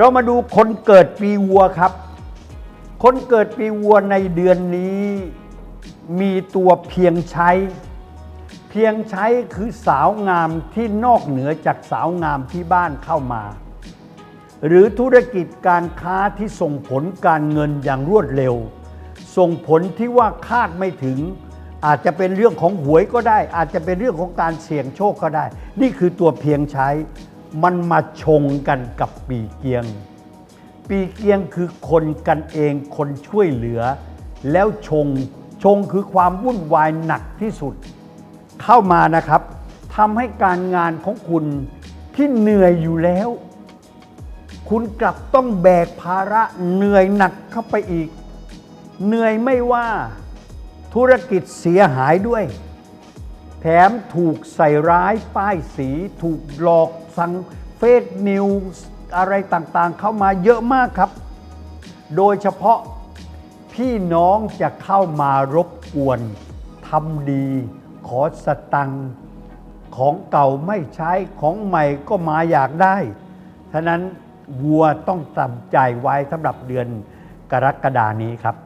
เรามาดูคนเกิดปีวัวครับ คนเกิดปีวัวในเดือนนี้ มีตัวเพียงใช้ เพียงใช้คือสาวงามที่นอกเหนือจากสาวงามที่บ้านเข้ามา หรือธุรกิจการค้าที่ส่งผลการเงินอย่างรวดเร็ว ส่งผลที่ว่าคาดไม่ถึง อาจจะเป็นเรื่องของหวยก็ได้ อาจจะเป็นเรื่องของการเสี่ยงโชคก็ได้ นี่คือตัวเพียงใช้ มันมาชงกันกับปีเกียง ปีเกียงคือคนกันเองคนช่วยเหลือ แล้วชงชงคือความวุ่นวายหนักที่สุด เข้ามานะครับทำให้การงานของคุณที่เหนื่อยอยู่แล้ว คุณกลับต้องแบกภาระเหนื่อยหนักเข้าไปอีก เหนื่อยไม่ว่าธุรกิจเสียหายด้วย แถมถูกใส่ร้ายป้ายสี ถูกหลอกสั่งเฟซนิวส์อะไรต่างๆ เข้ามาเยอะมากครับ โดยเฉพาะพี่น้องจะเข้ามารบกวนทำดี ขอสตังของเก่าไม่ใช้ของใหม่ก็มาอยากได้ฉะนั้นวัวต้องจำใจไว้สำหรับเดือนกรกฎานี้ครับ